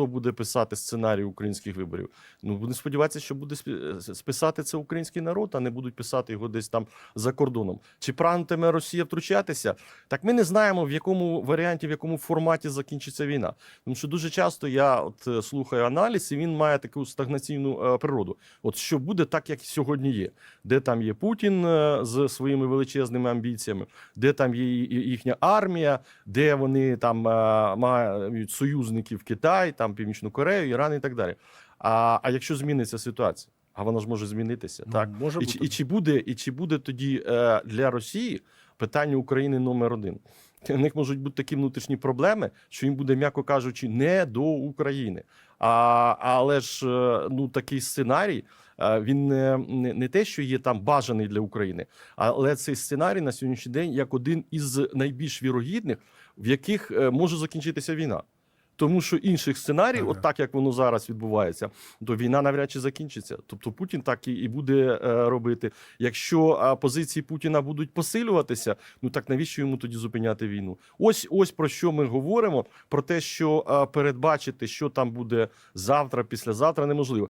хто буде писати сценарій українських виборів. Ну будемо сподіватися, що буде списати це український народ, а не будуть писати його десь там за кордоном. Чи прагнутиме Росія втручатися? Так ми не знаємо, в якому варіанті, в якому форматі закінчиться війна. Тому що дуже часто я от е, слухаю аналіз, і він має таку стагнаційну е, природу. От що буде так, як сьогодні є, де там є Путін е, з своїми величезними амбіціями, де там є їхня армія, де вони там е, мають союзників Китай, там Північну Корею, Іран і так далі. А, а якщо зміниться ситуація, а вона ж може змінитися, Ну, так може і, бути. чи- і чи буде, і чи буде тоді е, для Росії питання України номер один? У них можуть бути такі внутрішні проблеми, що їм буде, м'яко кажучи, не до України. А, але ж е, ну такий сценарій. е, Він не, не, не те, що є там бажаний для України, але цей сценарій на сьогоднішній день як один із найбільш вірогідних, в яких е, може закінчитися війна. Тому що інших сценарій, Ага. от так як воно зараз відбувається, то війна навряд чи закінчиться. Тобто Путін так і, буде е, робити. Якщо позиції Путіна будуть посилюватися, ну так навіщо йому тоді зупиняти війну? Ось ось про що ми говоримо: про те, що передбачити, що там буде завтра, післязавтра, неможливо.